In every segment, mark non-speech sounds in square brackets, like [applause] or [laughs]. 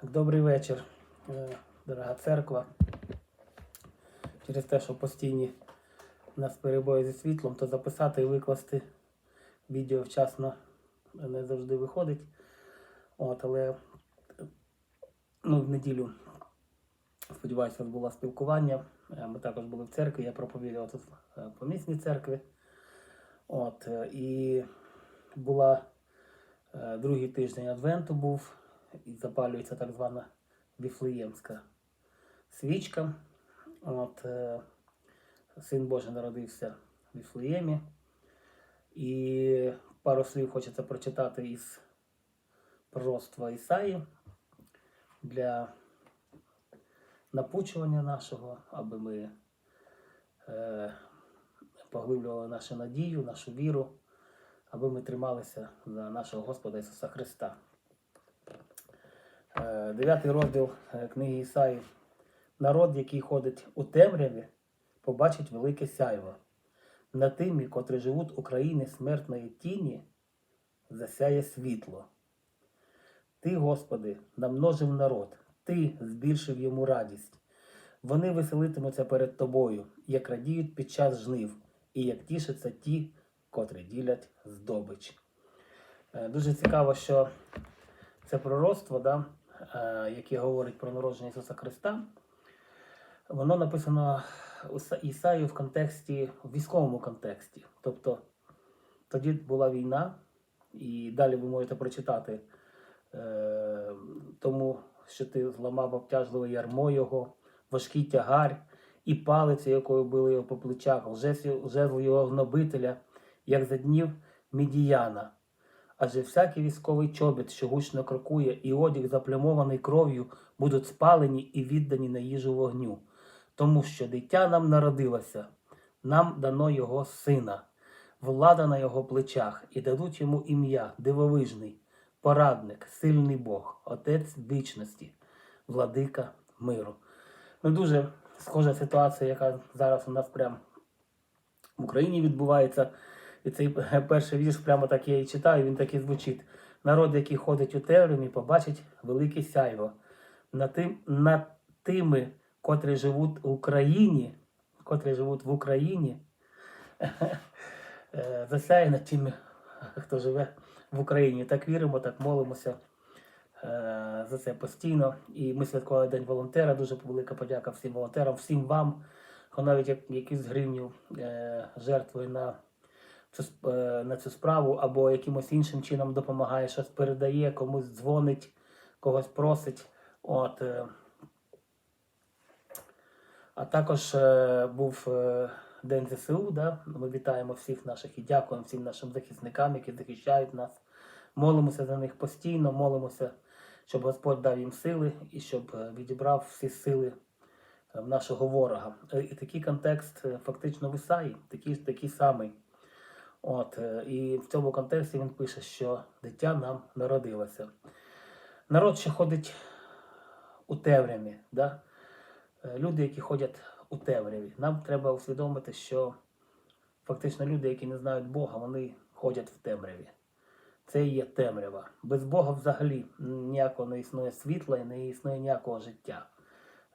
Так, добрий вечір, е, дорога церква. Через те, що постійні у нас перебої зі світлом, то записати і викласти відео вчасно не завжди виходить. От, але ну, в неділю, сподіваюся, було спілкування. Е, Ми також були в церкві, я проповідував тут е, по місній церкві. От, і була другий тиждень Адвенту був, і запалюється так звана Віфлеємська свічка. От, е, Син Божий народився в Віфлеємі. І пару слів хочеться прочитати із пророцтва Ісаї для напучування нашого, аби ми е, поглиблювали нашу надію, нашу віру, аби ми трималися за нашого Господа Ісуса Христа. Е, Дев'ятий розділ е, книги Ісаї. Народ, який ходить у темряві, побачить велике сяйво. На тимі, котрі живуть у країні смертної тіні, засяє світло. Ти, Господи, намножив народ, Ти збільшив йому радість. Вони веселитимуться перед Тобою, як радіють під час жнив, і як тішаться ті, котрі ділять здобич. Е, Дуже цікаво, що це пророцтво, да, е, яке говорить про народження Ісуса Христа, воно написано у Іса- Ісаї в контексті, в військовому контексті. Тобто тоді була війна, і далі ви можете прочитати е, тому, що ти зламав обтяжливе ярмо його, важкий тягар і палицю, якою били його по плечах, жезл його гнобителя, як за днів Мідіяна. Адже всякий військовий чобіт, що гучно крокує, і одяг, заплямований кров'ю, будуть спалені і віддані на їжу вогню. Тому що дитя нам народилося, нам дано його сина, влада на його плечах, і дадуть йому ім'я дивовижний, порадник, сильний Бог, Отець вічності, владика миру. Ну, дуже схожа ситуація, яка зараз у нас прямо в Україні відбувається. І цей перший вірш прямо так я і читаю, він так і звучить. Народ, який ходить у темряві, побачить велике сяйво. Над, тим, над тими, котрі живуть в Україні, котрі живуть в Україні, [laughs] е, засяє над тими, хто живе в Україні. Так віримо, так молимося е, за це постійно. І ми святкували День волонтера. Дуже велика подяка всім волонтерам, всім вам, хто навіть як- якусь гривню е, жертвує на цю, е, на цю справу або якимось іншим чином допомагає, щось передає, комусь дзвонить, когось просить. От, е, а також е, був День ЗСУ. Да? Ми вітаємо всіх наших і дякуємо всім нашим захисникам, які захищають нас. Молимося за них постійно, молимося, щоб Господь дав їм сили і щоб відібрав всі сили нашого ворога. І такий контекст фактично в Ісаї, такий, такий самий. От, е, і в цьому контексті він пише, що дитя нам народилося. Народ, що ходить у темряві, да? Е, люди, які ходять у темряві. Нам треба усвідомити, що фактично люди, які не знають Бога, вони ходять в темряві. Це і є темрява. Без Бога взагалі ніякого не існує світла і не існує ніякого життя.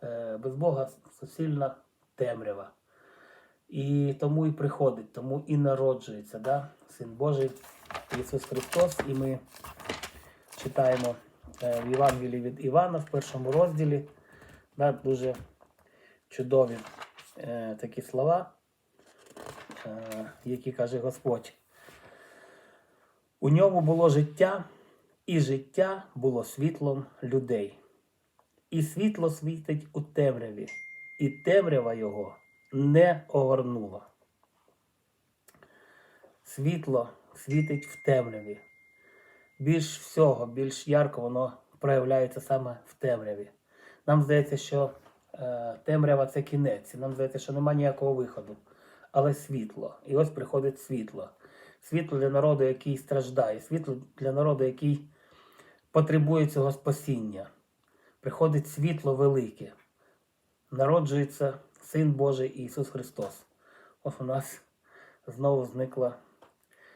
Е, Без Бога суцільна темрява. І тому і приходить, тому і народжується да? Син Божий Ісус Христос. І ми читаємо е, в Євангелії від Івана в першому розділі. Да? Дуже чудові е, такі слова, е, які каже Господь. У ньому було життя, і життя було світлом людей. І світло світить у темряві, і темрява його не огорнула. Світло світить в темряві. Більш всього, більш ярко воно проявляється саме в темряві. Нам здається, що е, темрява це кінець, нам здається, що немає ніякого виходу. Але світло. І ось приходить світло. Світло для народу, який страждає, світло для народу, який потребує цього спасіння. Приходить світло велике. Народжується Син Божий Ісус Христос. Ось у нас знову зникло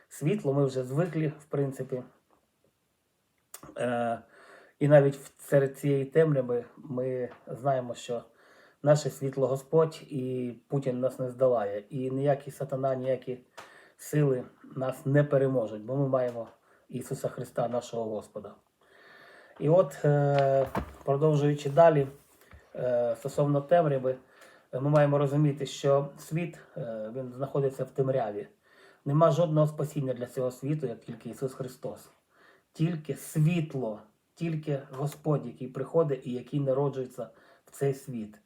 світло. Ми вже звикли, в принципі. Е, І навіть серед цієї темряви ми знаємо, що наше світло Господь і Путін нас не здолає. І ніякі сатана, ніякі сили нас не переможуть, бо ми маємо Ісуса Христа, нашого Господа. І от, е, продовжуючи далі, е, стосовно темряви, ми маємо розуміти, що світ е, він знаходиться в темряві. Нема жодного спасіння для цього світу, як тільки Ісус Христос. Тільки світло, тільки Господь, який приходить і який народжується в цей світ.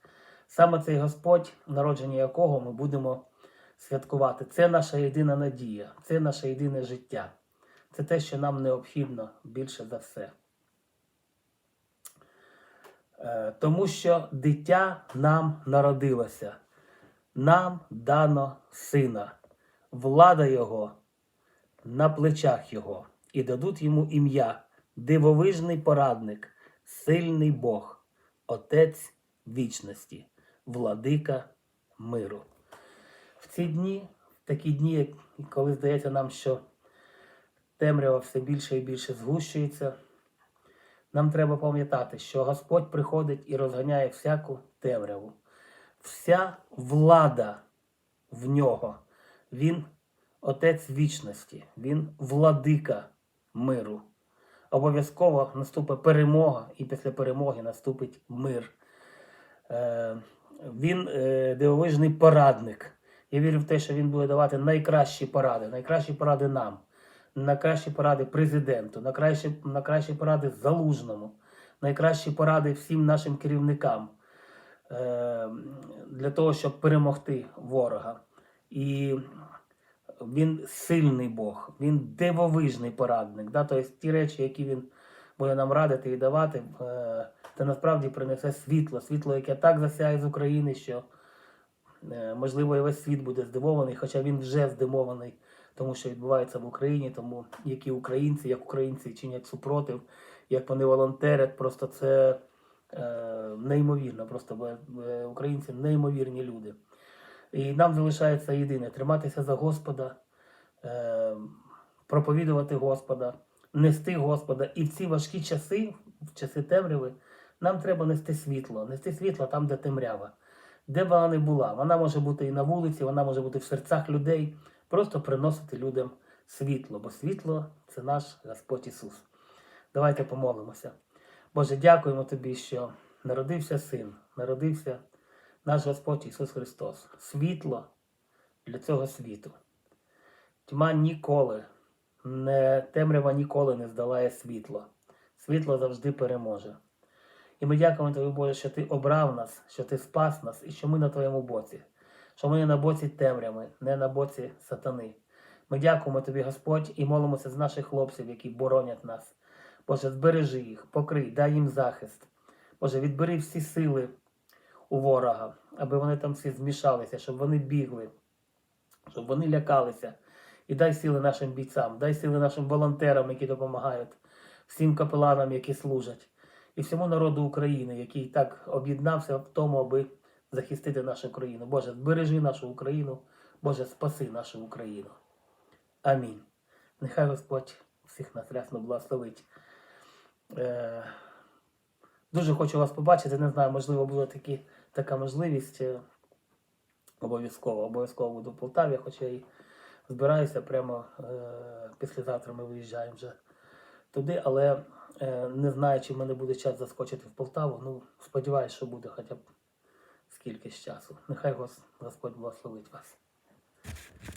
Саме цей Господь, народження якого ми будемо святкувати. Це наша єдина надія, це наше єдине життя. Це те, що нам необхідно більше за все. Е, Тому що дитя нам народилося, нам дано сина, влада його на плечах його, і дадуть йому ім'я, дивовижний порадник, сильний Бог, Отець вічності, владика миру. В ці дні, такі дні, коли здається нам, що темрява все більше і більше згущується, нам треба пам'ятати, що Господь приходить і розганяє всяку темряву. Вся влада в нього. Він Отець вічності, Він владика миру. Обов'язково наступить перемога, і після перемоги наступить мир. Е, Він е, дивовижний порадник. Я вірю в те, що він буде давати найкращі поради, найкращі поради нам, найкращі поради президенту, найкращі, найкращі поради залужному, найкращі поради всім нашим керівникам е, для того, щоб перемогти ворога. І він сильний Бог, він дивовижний порадник. Да? Тобто ті речі, які він буде нам радити і давати, е, це насправді принесе світло, світло, яке так засяє з України, що е, можливо і весь світ буде здивований, хоча він вже здивований, тому що відбувається в Україні, тому які українці, як українці чинять супротив, як вони волонтерять, просто це е, неймовірно. Просто е, українці неймовірні люди. І нам залишається єдине триматися за Господа, е, проповідувати Господа, нести Господа. І в ці важкі часи, в часи темряви, нам треба нести світло, нести світло там, де темрява. Де б вона не була, вона може бути і на вулиці, вона може бути в серцях людей, просто приносити людям світло, бо світло це наш Господь Ісус. Давайте помолимося. Боже, дякуємо Тобі, що народився син, народився наш Господь Ісус Христос. Світло для цього світу. Тьма ніколи, не, темрява ніколи не здолає світло. Світло завжди переможе. І ми дякуємо Тобі, Боже, що Ти обрав нас, що Ти спас нас і що ми на Твоєму боці, що ми не на боці темряви, не на боці сатани. Ми дякуємо Тобі, Господь, і молимося з наших хлопців, які боронять нас. Боже, збережи їх, покрий, дай їм захист. Боже, відбери всі сили у ворога, аби вони там всі змішалися, щоб вони бігли, щоб вони лякалися. І дай сили нашим бійцям, дай сили нашим волонтерам, які допомагають, всім капеланам, які служать, і всьому народу України, який так об'єднався в тому, аби захистити нашу країну. Боже, збережи нашу Україну, Боже, спаси нашу Україну. Амінь. Нехай Господь всіх нас рясно благословить. Е, Дуже хочу вас побачити. Не знаю, можливо, буде такі, така можливість. е, Обов'язково, обов'язково буду в Полтаві, хоча і збираюся прямо е, післязавтра ми виїжджаємо вже туди, але е, не знаю, чи в мене буде час заскочити в Полтаву. Ну, сподіваюся, що буде хоча б скільки часу. Нехай Господь благословить вас.